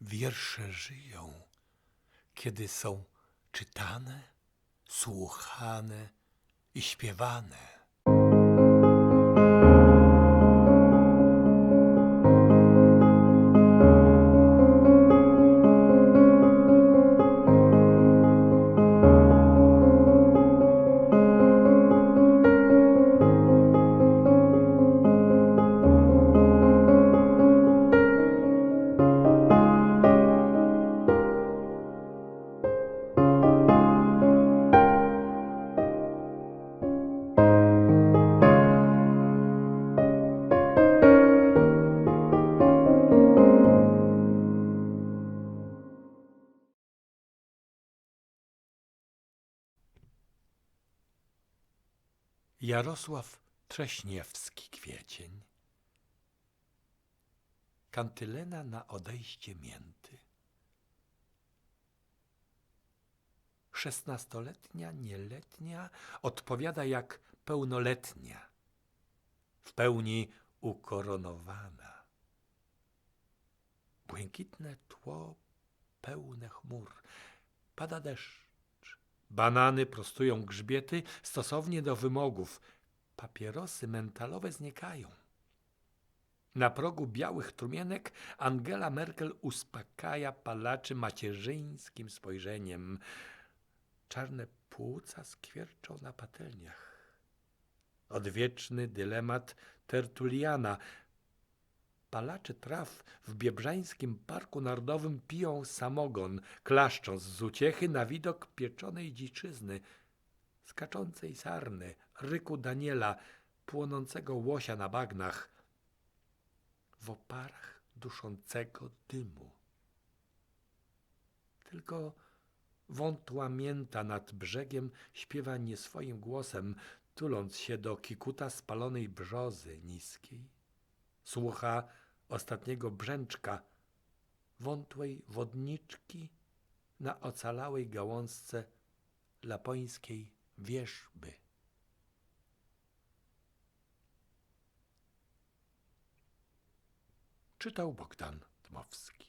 Wiersze żyją, kiedy są czytane, słuchane i śpiewane. Jarosław Trześniewski kwiecień. Kantylena na odejście mięty. Szesnastoletnia nieletnia odpowiada jak pełnoletnia, w pełni ukoronowana. Błękitne tło pełne chmur, pada deszcz, Banany prostują grzbiety stosownie do wymogów. Papierosy mentalowe znikają. Na progu białych trumienek Angela Merkel uspokaja palaczy macierzyńskim spojrzeniem. Czarne płuca skwierczą na patelniach. Odwieczny dylemat Tertuliana. Palacze traw w Biebrzańskim Parku Narodowym piją samogon, klaszcząc z uciechy na widok pieczonej dziczyzny, skaczącej sarny, ryku Daniela, płonącego łosia na bagnach, w oparach duszącego dymu. Tylko wątła mięta nad brzegiem śpiewa nie swoim głosem, tuląc się do kikuta spalonej brzozy niskiej. Słucha ostatniego brzęczka wątłej wodniczki na ocalałej gałązce lapońskiej wierzby. Czytał Bogdan Dmowski.